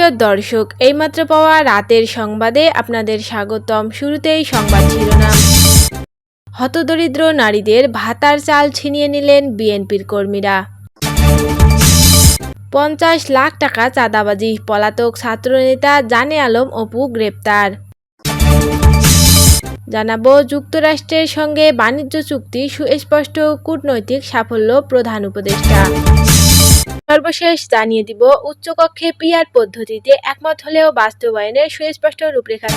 সুপ্রিয় দর্শক, এইমাত্র পাওয়া রাতের সংবাদে আপনাদের স্বাগতম। শুরুতেই সংবাদ শিরোনাম। হতদরিদ্র নারীদের ভাতার চাল ছিনিয়ে নিলেন বিএনপির কর্মীরা। পঞ্চাশ লাখ টাকা চাঁদাবাজি, পলাতক ছাত্রনেতা জানে আলম অপু গ্রেপ্তার। জানাব, যুক্তরাষ্ট্রের সঙ্গে বাণিজ্য চুক্তি সুস্পষ্ট, কূটনৈতিক সাফল্য প্রধান উপদেষ্টা। সর্বশেষ জানিয়ে দিব, উচ্চকক্ষে পিআর পদ্ধতিতে একমত হলেও বাস্তবায়নের সুস্পষ্ট রূপরেখা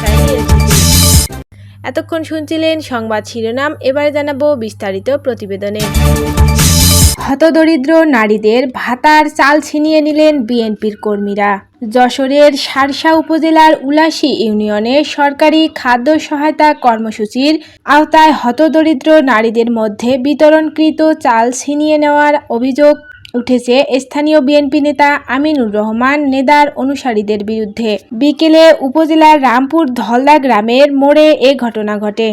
এতক্ষণ শুনছিলেন সংবাদ শিরোনাম, এবারে জানাব বিস্তারিত প্রতিবেদনে। হতদরিদ্র নারীদের ভাতার চাল ছিনিয়ে নিলেন বিএনপির কর্মীরা। যশোরের সারসা উপজেলার উলাসি ইউনিয়নে সরকারি খাদ্য সহায়তা কর্মসূচির আওতায় হতদরিদ্র নারীদের মধ্যে বিতরণকৃত চাল ছিনিয়ে নেওয়ার অভিযোগ উঠেছে স্থানীয় বিএনপি নেতা আমিনুর রহমান, নেদার অনুসারীদের বিরুদ্ধে। বিকেলে উপজেলার রামপুর ধলদা গ্রামের মোড়ে এ ঘটনা ঘটে।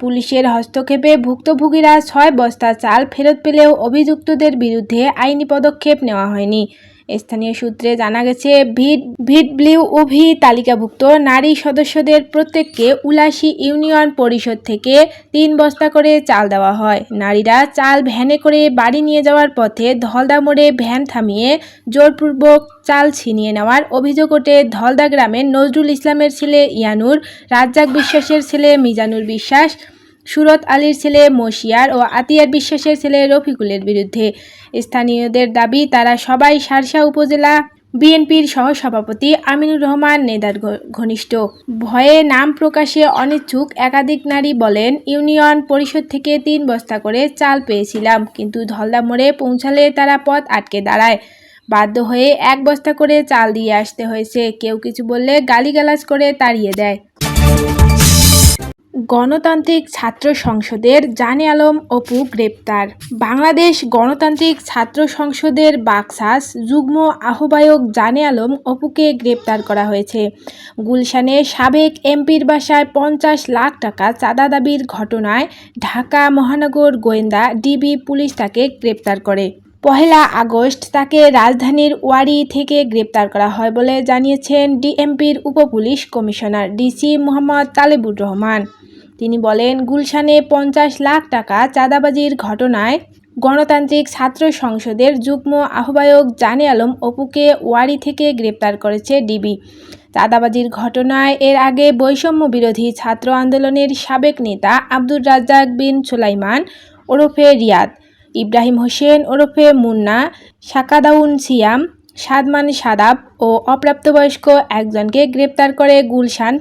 পুলিশের হস্তক্ষেপে ভুক্তভোগীরা ছয় বস্তা চাল ফেরত পেলেও অভিযুক্তদের বিরুদ্ধে আইনি পদক্ষেপ নেওয়া হয়নি। স্থানীয় সূত্রে জানা গেছে ভিট ভিট ব্লিউ ওভি তালিকাভুক্ত নারী সদস্যদের প্রত্যেককে উলাসী ইউনিয়ন পরিষদ থেকে তিন বস্তা করে চাল দেওয়া হয়। নারীরা চাল ভ্যানে করে বাড়ি নিয়ে যাওয়ার পথে ধলদা মোড়ে ভ্যান থামিয়ে জোরপূর্বক চাল ছিনিয়ে নেওয়ার অভিযোগ ওঠে। ধলদা গ্রামের নজরুল ইসলামের ছেলে ইয়ানুর, রাজ্জাক বিশ্বাসের ছেলে মিজানুর বিশ্বাস সুরত আলীর ছেলে মশিয়ার ও আতিয়ার বিশ্বাসের ছেলে রফিকুলের বিরুদ্ধে। স্থানীয়দের দাবি, তারা সবাই সারসা উপজেলা বিএনপির সহসভাপতি আমিনুর রহমান নেদার ঘনিষ্ঠ। ভয়ে নাম প্রকাশে অনিচ্ছুক একাধিক নারী বলেন, ইউনিয়ন পরিষদ থেকে তিন বস্তা করে চাল পেয়েছিলাম, কিন্তু ধলদা মোড়ে পৌঁছালে তারা পথ আটকে দাঁড়ায়। বাধ্য হয়ে এক বস্তা করে চাল দিয়ে আসতে হয়েছে। কেউ কিছু বললে গালিগালাজ করে তাড়িয়ে দেয়। গণতান্ত্রিক ছাত্র সংসদের জানে আলম অপু গ্রেপ্তার। বাংলাদেশ গণতান্ত্রিক ছাত্র সংসদের বাকসাস যুগ্ম আহ্বায়ক জানে আলম অপুকে গ্রেপ্তার করা হয়েছে। গুলশানে সাবেক এমপির বাসায় পঞ্চাশ লাখ টাকা চাঁদা দাবির ঘটনায় ঢাকা মহানগর গোয়েন্দা ডিবি পুলিশ তাকে গ্রেপ্তার করে। পহেলা আগস্ট তাকে রাজধানীর ওয়ারি থেকে গ্রেপ্তার করা হয় বলে জানিয়েছেন ডিএমপির উপপুলিশ কমিশনার ডিসি মোহাম্মদ তালেবুর রহমান। তিনি বলেন, গুলশানে পঞ্চাশ লাখ টাকা চাঁদাবাজির ঘটনায় গণতান্ত্রিক ছাত্র সংসদের যুগ্ম আহ্বায়ক জানে আলম অপুকে ওয়ারি থেকে গ্রেপ্তার করেছে ডিবি। চাঁদাবাজির ঘটনায় এর আগে বৈষম্য বিরোধী ছাত্র আন্দোলনের সাবেক নেতা আব্দুর রাজ্জাক বিন সুলাইমান ওরফে রিয়াদ। ইব্রাহিম হোসেন ওরফে মুন্না, সাকাদাউন সিয়াম, সাদমান সাদাব ও অপ্রাপ্তবয়স্ক একজনকে গ্রেপ্তার করে গুলশান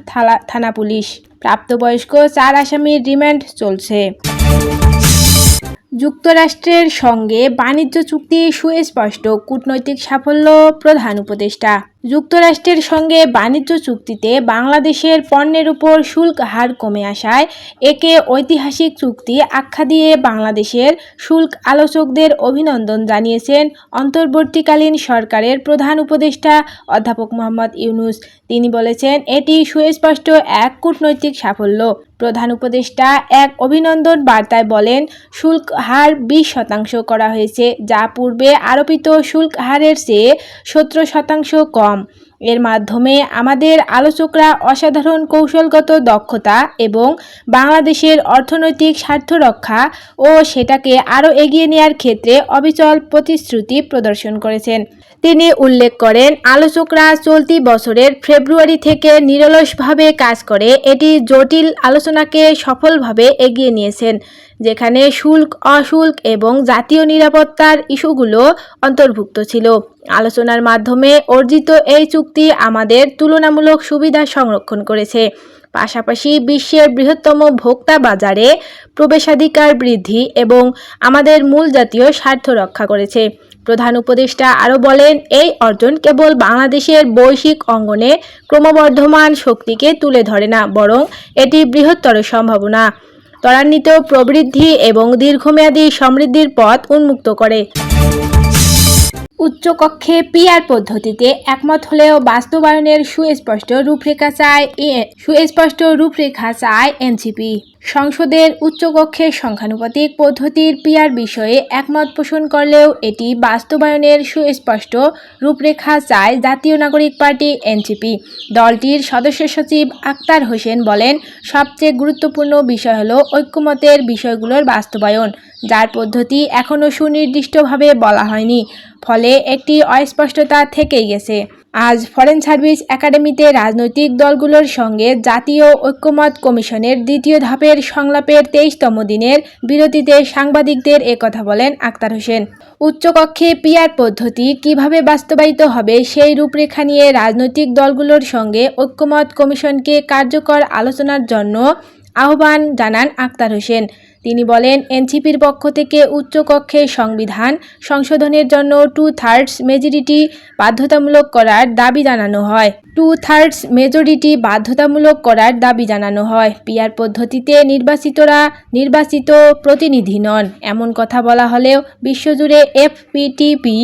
থানা পুলিশ। প্রাপ্তবয়স্ক চার আসামির রিমান্ড চলছে। যুক্তরাষ্ট্রের সঙ্গে বাণিজ্য চুক্তি সুস্পষ্ট। কূটনৈতিক সাফল্য প্রধান উপদেষ্টা। যুক্তরাষ্ট্রের সঙ্গে বাণিজ্য চুক্তিতে বাংলাদেশের পণ্যের উপর শুল্ক হার কমে আসায় একে ঐতিহাসিক চুক্তি আখ্যা দিয়ে বাংলাদেশের শুল্ক আলোচকদের অভিনন্দন জানিয়েছেন অন্তর্বর্তীকালীন সরকারের প্রধান উপদেষ্টা অধ্যাপক মোহাম্মদ ইউনুস। তিনি বলেছেন, এটি সুস্পষ্ট এক কূটনৈতিক সাফল্য। প্রধান উপদেষ্টা এক অভিনন্দন বার্তায় বলেন, শুল্ক হার বিশ শতাংশ করা হয়েছে, যা পূর্বে আরোপিত শুল্ক হারের চেয়ে সতেরো শতাংশ কম। вам এর মাধ্যমে আমাদের আলোচকরা অসাধারণ কৌশলগত দক্ষতা এবং বাংলাদেশের অর্থনৈতিক স্বার্থ রক্ষা ও সেটাকে আরও এগিয়ে নেওয়ার ক্ষেত্রে অবিচল প্রতিশ্রুতি প্রদর্শন করেছেন। তিনি উল্লেখ করেন, আলোচকরা চলতি বছরের ফেব্রুয়ারি থেকে নিরলসভাবে কাজ করে এটি জটিল আলোচনাকে সফলভাবে এগিয়ে নিয়েছেন, যেখানে শুল্ক, অশুল্ক এবং জাতীয় নিরাপত্তার ইস্যুগুলো অন্তর্ভুক্ত ছিল। আলোচনার মাধ্যমে অর্জিত এই চুক্তি আমাদের তুলনামূলক সুবিধা সংরক্ষণ করেছে। পাশাপাশি বিশ্বের বৃহত্তম ভোক্তা বাজারে প্রবেশাধিকার বৃদ্ধি এবং আমাদের মূল জাতীয় স্বার্থ রক্ষা করেছে। প্রধান উপদেষ্টা আরও বলেন, এই অর্জন কেবল বাংলাদেশের বৈশ্বিক অঙ্গনে ক্রমবর্ধমান শক্তিকে তুলে ধরে না, বরং এটি বৃহত্তর সম্ভাবনা। ত্বরান্বিত প্রবৃদ্ধি এবং দীর্ঘমেয়াদী সমৃদ্ধির পথ উন্মুক্ত করে। উচ্চকক্ষে পিআর পদ্ধতিতে একমত হলেও বাস্তবায়নের সুস্পষ্ট রূপরেখা চায় এ- সুস্পষ্ট রূপরেখা চায় এনসিপি। সংসদের উচ্চকক্ষের সংখ্যানুপাতিক পদ্ধতির পিয়ার বিষয়ে একমত পোষণ করলেও এটি বাস্তবায়নের সুস্পষ্ট রূপরেখা চায় জাতীয় নাগরিক পার্টি এনসিপি। দলটির সদস্য সচিব আক্তার হোসেন বলেন, সবচেয়ে গুরুত্বপূর্ণ বিষয় হলো ঐক্যমতের বিষয়গুলোর বাস্তবায়ন। যার পদ্ধতি এখনও সুনির্দিষ্টভাবে বলা হয়নি, ফলে একটি অস্পষ্টতা থেকেই গেছে। আজ ফরেন সার্ভিস একাডেমিতে রাজনৈতিক দলগুলোর সঙ্গে জাতীয় ঐক্যমত কমিশনের দ্বিতীয় ধাপের সংলাপের তেইশতম দিনের বিরতিতে সাংবাদিকদের একথা বলেন আক্তার হোসেন। উচ্চকক্ষে পিয়ার পদ্ধতি কীভাবে বাস্তবায়িত হবে সেই রূপরেখা নিয়ে রাজনৈতিক দলগুলোর সঙ্গে ঐক্যমত কমিশনকে কার্যকর আলোচনার জন্য আহ্বান জানান আক্তার হোসেন। তিনি বলেন, এনসিপির পক্ষ থেকে উচ্চকক্ষে সংবিধান সংশোধনের জন্য টু থার্ডস মেজরিটি বাধ্যতামূলক করার দাবি জানানো হয়। টু থার্ডস মেজরিটি বাধ্যতামূলক করার দাবি জানানো হয়। পিয়ার পদ্ধতিতে নির্বাচিতরা নির্বাচিত প্রতিনিধি নন। এমন কথা বলা হলেও বিশ্বজুড়ে এফপিটিপি,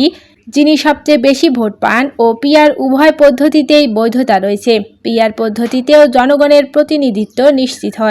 যিনি সবচেয়ে বেশি ভোট পান, ও পিয়ার উভয় পদ্ধতিতেই বৈধতা রয়েছে। পিয়ার পদ্ধতিতেও জনগণের প্রতিনিধিত্ব নিশ্চিত হয়।